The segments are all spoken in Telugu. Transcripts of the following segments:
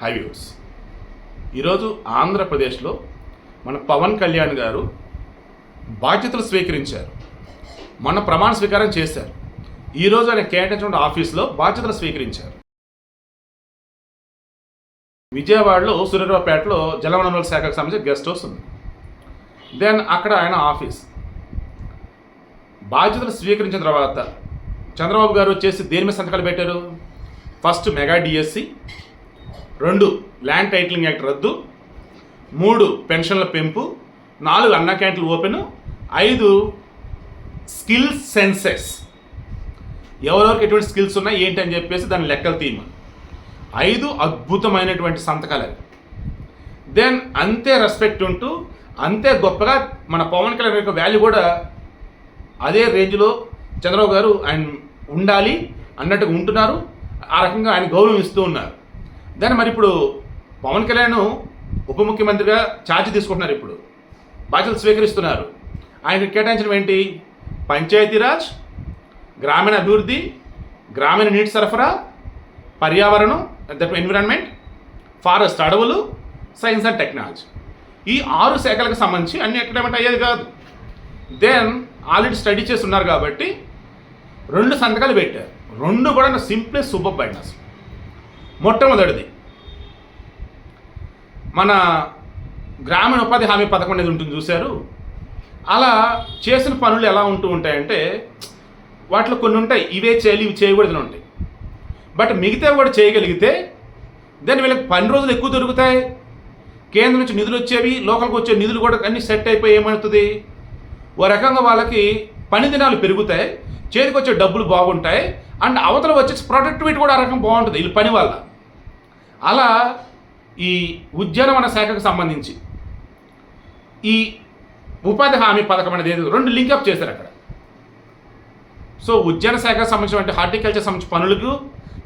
హైవ్యూస్ ఈరోజు ఆంధ్రప్రదేశ్లో మన పవన్ కళ్యాణ్ గారు బాధ్యతలు స్వీకరించారు. మొన్న ప్రమాణ స్వీకారం చేశారు. ఈరోజు ఆయన కేటాయించిన ఆఫీస్లో బాధ్యతలు స్వీకరించారు. విజయవాడలో సూర్యరావుపేటలో జలవనరుల శాఖకు సంబంధించి గెస్ట్ హౌస్ ఉంది. దెన్ అక్కడ ఆయన ఆఫీస్. బాధ్యతలు స్వీకరించిన తర్వాత చంద్రబాబు గారు వచ్చేసి దేని మీద సంతకాలు పెట్టారు? ఫస్ట్ మెగా డిఎస్సి రెండు ల్యాండ్ టైటిలింగ్ యాక్ట్ రద్దు. మూడు పెన్షన్ల పెంపు. నాలుగు అన్న క్యాంటీన్లు ఓపెను. ఐదు స్కిల్ సెన్సెస్ ఎవరెవరికి ఎటువంటి స్కిల్స్ ఉన్నాయి ఏంటి అని చెప్పేసి దాని లెక్కలు తీయము ఐదు అద్భుతమైనటువంటి సంతకాలు అవి. దెన్ అంతే రెస్పెక్ట్ ఉంటూ అంతే గొప్పగా మన పవన్ కళ్యాణ్ యొక్క వాల్యూ కూడా అదే రేంజ్లో చంద్రబాబు గారు ఆయన ఉండాలి అన్నట్టుగా ఉంటున్నారు. ఆ రకంగా ఆయన గౌరవం ఇస్తూ ఉన్నారు. దాన్ని మరి ఇప్పుడు పవన్ కళ్యాణ్ ఉప ముఖ్యమంత్రిగా ఛార్జ్ తీసుకుంటున్నారు ఇప్పుడు. బాధ్యతలు స్వీకరిస్తున్నారు. ఆయన కేటాయించడం ఏంటి? పంచాయతీరాజ్ గ్రామీణ అభివృద్ధి గ్రామీణ నీటి సరఫరా పర్యావరణం ఎన్విరాన్మెంట్ ఫారెస్ట్ అడవులు సైన్స్ అండ్ టెక్నాలజీ ఈ ఆరు శాఖలకు సంబంధించి అన్ని అకాడమిక్ అయ్యేది కాదు. దెన్ ఆల్రెడీ స్టడీ చేసి ఉన్నారు కాబట్టి రెండు సంతకాలు పెట్టారు. రెండు కూడా సింప్లీ సూపర్ బైనస్ మొట్టమొదటిది. మన గ్రామీణ ఉపాధి హామీ పథకం అనేది ఉంటుంది చూశారు. అలా చేసిన పనులు ఎలా ఉంటూ ఉంటాయంటే వాటిలో కొన్ని ఉంటాయి. ఇవే చేయాలి ఇవి చేయకూడదని ఉంటాయి. బట్ మిగతా కూడా చేయగలిగితే దాన్ని వీళ్ళకి పని రోజులు ఎక్కువ దొరుకుతాయి. కేంద్రం నుంచి నిధులు వచ్చేవి లోకల్కి వచ్చే నిధులు కూడా అన్ని సెట్ అయిపోయి ఏమవుతుంది? ఓ రకంగా వాళ్ళకి పని దినాలు పెరుగుతాయి. చేతికి వచ్చే డబ్బులు బాగుంటాయి. అండ్ అవతల వచ్చేసి ప్రొడక్టివిటీ కూడా ఆ రకం బాగుంటుంది వీళ్ళ పని వల్ల. అలా ఈ ఉద్యానవన శాఖకు సంబంధించి ఈ ఉపాధి హామీ పథకం అనేది ఏదో రెండు లింకప్ చేశారు అక్కడ. సో ఉద్యాన శాఖకు సంబంధించిన హార్టికల్చర్ సంబంధించిన పనులకు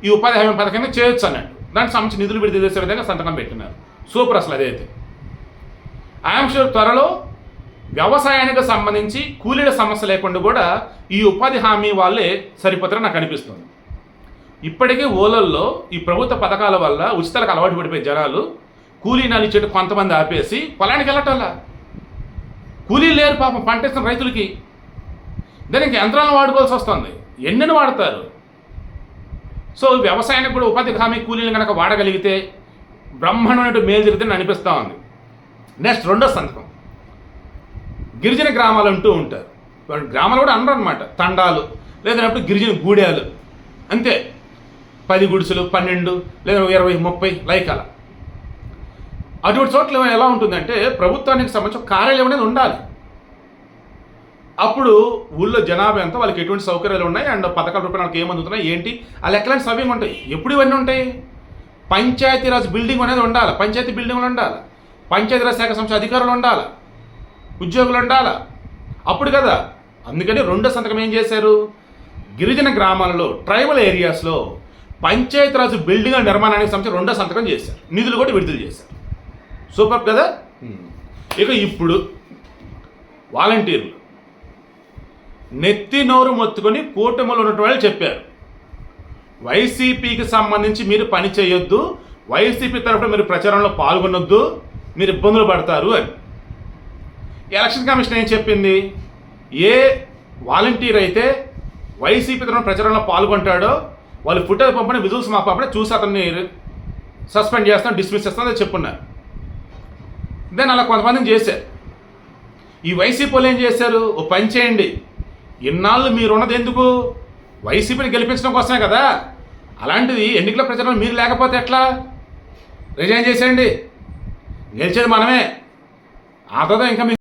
ఈ ఉపాధి హామీ పథకాన్ని చేయొచ్చు అన్నట్టు. దానికి సంబంధించి నిధులు విడుదల చేసే విధంగా సంతకం పెట్టినారు. సూపర్ అసలు అదైతే. ఐఎమ్ షూర్ త్వరలో వ్యవసాయానికి సంబంధించి కూలీల సమస్య లేకుండా కూడా ఈ ఉపాధి హామీ వాళ్ళే సరిపోతారని నాకు అనిపిస్తుంది. ఇప్పటికే ఓలల్లో ఈ ప్రభుత్వ పథకాల వల్ల ఉచితాలకు అలవాటు పడిపోయే జనాలు కూలీనాలు ఇచ్చేట్టు కొంతమంది ఆపేసి పొలానికి వెళ్ళటల్లా కూలీలు లేరు పాపం పంటేస్తున్న రైతులకి. దానికి యంత్రాలను వాడుకోవాల్సి వస్తుంది. ఎన్నెన్ని వాడతారు? సో వ్యవసాయానికి కూడా ఉపాధి హామీ కూలీలు కనుక వాడగలిగితే బ్రహ్మాండమైన మేలు జరుగుతుందని అనిపిస్తూ ఉంది. నెక్స్ట్ రెండో సంతకం. గిరిజన గ్రామాలు అంటూ ఉంటారు. గ్రామాలు కూడా అనరు అనమాట తండాలు లేదన్నప్పుడు గిరిజన గూడాలు. అంతే. పది గుడిసెలు పన్నెండు లేదా ఇరవై ముప్పై లైక్ అలా అటువంటి చోట్ల ఎలా ఉంటుందంటే ప్రభుత్వానికి సంబంధించిన కార్యాలయం అనేది ఉండాలి. అప్పుడు ఊళ్ళో జనాభా ఎంత వాళ్ళకి ఎటువంటి సౌకర్యాలు ఉన్నాయి అండ్ పథకాల రూపాయలు వాళ్ళకి ఏమందుతున్నాయి ఏంటి? ఆ లెక్కలని సవ్యంగా ఉంటాయి. ఎప్పుడు ఇవన్నీ ఉంటాయి? పంచాయతీరాజ్ బిల్డింగ్ అనేది ఉండాలి. పంచాయతీ బిల్డింగ్లు ఉండాలి. పంచాయతీరాజ్ శాఖ సంస్థ అధికారులు ఉండాలి. ఉద్యోగులు ఉండాలా? అప్పుడు కదా. అందుకని రెండో సంతకం ఏం చేశారు? గిరిజన గ్రామాలలో ట్రైబల్ ఏరియాస్లో పంచాయతీరాజ్ బిల్డింగ్ నిర్మాణానికి సంబంధించి రెండో సంతకం చేశారు. నిధులు కూడా విడుదల చేశారు. సూపర్ కదా? ఇక ఇప్పుడు వాలంటీర్లు. నెత్తి నోరు మొత్తుకొని కూటమిలో ఉన్నటువంటి వాళ్ళు చెప్పారు. వైసీపీకి సంబంధించి మీరు పని చేయొద్దు వైసీపీ తరఫున మీరు ప్రచారంలో పాల్గొనొద్దు మీరు ఇబ్బందులు పడతారు అని. ఎలక్షన్ కమిషన్ ఏం చెప్పింది? ఏ వాలంటీర్ అయితే వైసీపీ తరఫున ప్రచారంలో పాల్గొంటాడో వాళ్ళు ఫుటేజ్ పంపిన విజువల్స్ మా పంపిన చూసి అతన్ని సస్పెండ్ చేస్తాం డిస్మిస్ చేస్తాం అని చెప్పున్నారు. దెన్ అలా కొంతమందిని చేశారు. ఈ వైసీపీ వాళ్ళు ఏం చేశారు? ఓ పని చేయండి. ఇన్నాళ్ళు మీరున్నది ఎందుకు? వైసీపీని గెలిపించడం కోసమే కదా. అలాంటిది ఎన్నికల ప్రచారం మీరు లేకపోతే ఎట్లా? రిజైన్ చేసేయండి. గెలిచేది మనమే. ఆ తర్వాత ఇంకా మీకు